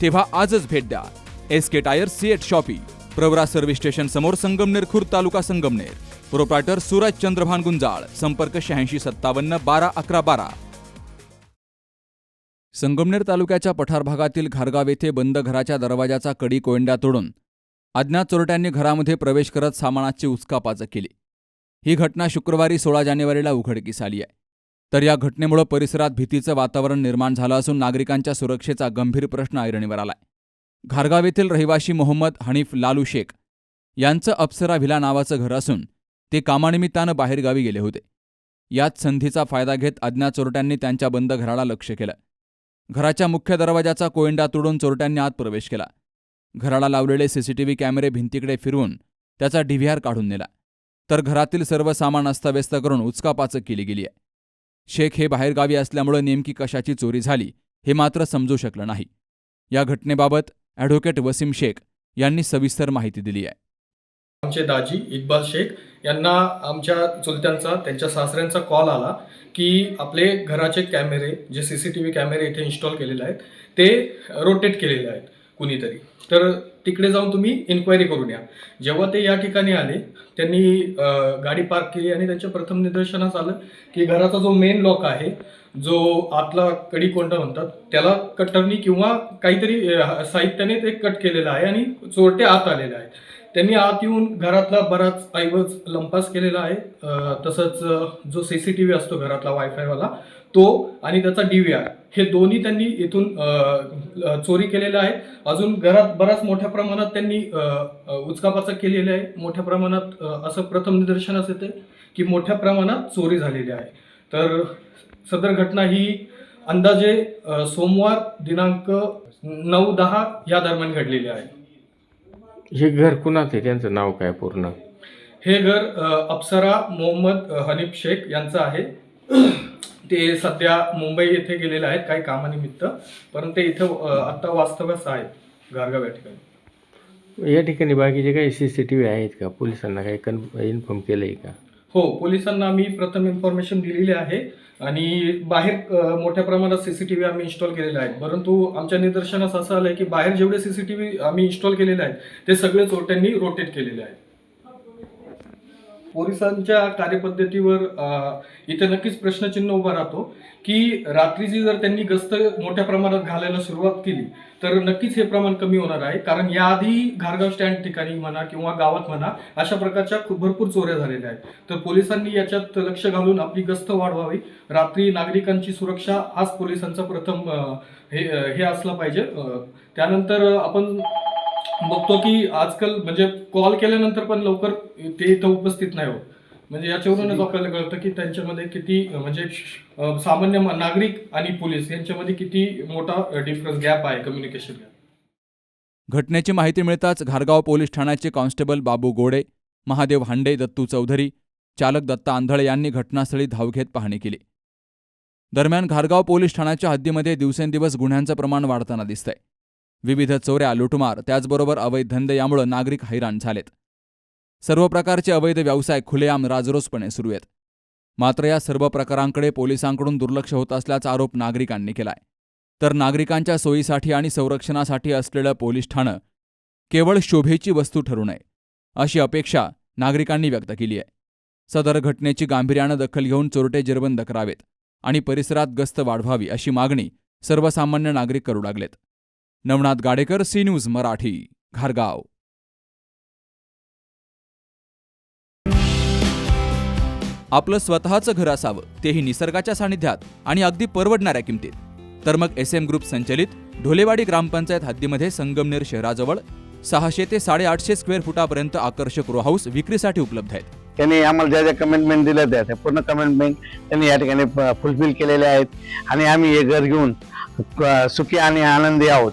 तेव्हा आजच भेट द्या. S K tyre CEAT shoppe Pravara service station समोर संगमनेर खुर्द तालुका संगमनेर. प्रोप्रायटर सूरज चंद्रभान गुंजाळ संपर्क शहाऐंशी सत्तावन्न बारा अकरा बारा. संगमनेर तालुक्याच्या पठार भागातील घारगाव येथे बंद घराच्या दरवाजाचा कडी कोयंड्या तोडून अज्ञात चोरट्यांनी घरामध्ये प्रवेश करत सामानाची उचकापाचक केली. ही घटना शुक्रवारी सोळा जानेवारीला उघडकीस आली आहे. तर या घटनेमुळे परिसरात भीतीचं वातावरण निर्माण झालं असून नागरिकांच्या सुरक्षेचा गंभीर प्रश्न ऐरणीवर आलाय. घारगाव येथील रहिवाशी मोहम्मद हनीफ लालू शेख यांचं अप्सरा व्हिला नावाचं घर असून ते कामानिमित्तानं बाहेरगावी गेले होते. याच संधीचा फायदा घेत अज्ञात चोरट्यांनी त्यांच्या बंद घराला लक्ष केलं. घराच्या मुख्य दरवाजाचा कोयंडा तोडून चोरट्यांनी आत प्रवेश केला. घराला लावलेले सीसीटीव्ही कॅमेरे भिंतीकडे फिरवून त्याचा डीव्हीआर काढून नेला. तर घरातील सर्व सामान अस्ताव्यस्त करून उचकापाचक केली गेली आहे शेख हे बाहेरगावी असल्यामुळे नेमकी कशाची चोरी झाली हे मात्र समजू शकलं नाही. या घटनेबाबत ॲडव्होकेट वसीम शेख यांनी सविस्तर माहिती दिली आहे. आमचे दाजी इक्बाल शेख यांना आमच्या चुलत्यांचा त्यांच्या सासऱ्यांचा कॉल आला की आपले घराचे कॅमेरे जे सी सी टी व्ही कॅमेरे इथे इन्स्टॉल केलेले आहेत ते रोटेट केलेले आहेत. कुणीतरी. तर तिकडे जाऊन तुम्ही इन्क्वायरी करून या. जेव्हा ते या ठिकाणी आले त्यांनी गाडी पार्क केली आणि त्यांच्या प्रथम निदर्शनास आलं की घराचा जो मेन लॉक आहे जो आतला कडी कोंडा म्हणतात त्याला कटरनी किंवा काहीतरी साहित्याने ते कट केलेलं आहे आणि चोरटे आत आलेले आहेत. त्यांनी आत येऊन घरातला बराच ऐवज लंपास केलेला आहे. तसंच जो सी सी टी व्ही असतो घरातला वायफायवाला तो आणि त्याचा डी व्ही आर हे दोन्ही त्यांनी इथून चोरी केलेलं आहे. अजून घरात बराच मोठ्या प्रमाणात त्यांनी उचकापाचक केलेली आहे. मोठ्या प्रमाणात असं प्रथम निदर्शनास येते की मोठ्या प्रमाणात चोरी झालेली आहे. तर सदर घटना ही अंदाजे सोमवार दिनांक नऊ दहा या दरम्यान घडलेली आहे. हे घर कुणाचं आहे? त्यांचं नाव काय पूर्ण? हे घर अ, अप्सरा मोहम्मद अ, हनीफ शेख यांचं आहे. ते सध्या मुंबई येथे गेलेले आहेत काही कामानिमित्त. परंतु इथं अ, आता वास्तव्यास आहेत गारगाव या ठिकाणी. या ठिकाणी बाकीचे काही सी सी टी व्ही आहेत का? पोलिसांना काही कन इन्फॉर्म केलं आहे का? हो पोलिसांना आम्ही प्रथम इन्फॉर्मेशन दिलेली आहे आणि बाहेर मोठ्या प्रमाणात सीसीटीव्ही आम्ही इन्स्टॉल केलेले आहेत. परंतु आमच्या निदर्शनास असं आलंय की बाहेर जेवढे सीसीटीव्ही आम्ही इन्स्टॉल केलेले आहेत ते सगळे चोरट्यांनी रोटेट केलेले आहेत. पोलिसांच्या कार्यपद्धतीवर इथे नक्कीच प्रश्नचिन्ह उभा राहतो की रात्रीची जर त्यांनी गस्त मोठ्या प्रमाणात घालायला सुरुवात केली तर नक्कीच हे प्रमाण कमी होणार आहे. कारण याआधी घारगाव स्टँड ठिकाणी म्हणा किंवा गावात म्हणा अशा प्रकारच्या भरपूर चोऱ्या झालेल्या आहेत. तर पोलिसांनी याच्यात लक्ष घालून आपली गस्त वाढवावी. रात्री नागरिकांची सुरक्षा हाच पोलिसांचा प्रथम हे हे असला पाहिजे. त्यानंतर आपण बघतो की आजकाल म्हणजे कॉल केल्यानंतर पण लवकर ते इथं उपस्थित नाही होत. म्हणजे याच्यावरूनच आपल्याला कळतं की त्यांच्यामध्ये किती म्हणजे सामान्य नागरिक आणि पोलीस यांच्यामध्ये किती मोठा डिफरन्स गॅप आहे कम्युनिकेशन गॅप घटनेची माहिती मिळताच घारगाव पोलीस ठाण्याचे कॉन्स्टेबल बाबू गोडे महादेव हांडे दत्तू चौधरी चालक दत्ता आंधळे यांनी घटनास्थळी धाव घेत पाहणी केली. दरम्यान घारगाव पोलीस ठाण्याच्या हद्दीमध्ये दिवसेंदिवस गुन्ह्यांचं प्रमाण वाढताना दिसतंय. विविध चोऱ्या लुटमार त्याचबरोबर अवैध धंदे यामुळे नागरिक हैराण झालेत. सर्व प्रकारचे अवैध व्यवसाय खुलेआम राजरोसपणे सुरू आहेत. मात्र या सर्व प्रकारांकडे पोलिसांकडून दुर्लक्ष होत असल्याचा आरोप नागरिकांनी केलाय. तर नागरिकांच्या सोयीसाठी आणि संरक्षणासाठी असलेलं पोलीस ठाणं केवळ शोभेची वस्तू ठरू नये अशी अपेक्षा नागरिकांनी व्यक्त केली आहे. सदर घटनेची गांभीर्यानं दखल घेऊन चोरटे जेरबंद करावेत आणि परिसरात गस्त वाढवावी अशी मागणी सर्वसामान्य नागरिक करू लागलेत. नवनाथ गाडेकर सी न्यूज मराठी घारगाव. आपलं स्वतःचं घर असावं तेही निसर्गाच्या सानिध्यात आणि अगदी परवडणाऱ्या किमतीत. तर मग एस एम ग्रुप संचलित ढोलेवाडी ग्रामपंचायत हद्दीमध्ये संगमनेर शहराजवळ सहाशे ते साडेआठशे स्क्वेअर फुटापर्यंत आकर्षक रो हाऊस विक्रीसाठी उपलब्ध आहेत. त्यांनी आम्हाला ज्या ज्या कमेंटमेंट दिल्या त्या त्या पूर्ण कमेंटमेंट त्यांनी या ठिकाणी फुलफिल केलेल्या आहेत. आणि आम्ही हे घर घेऊन सुखी आणि आनंदी आहोत.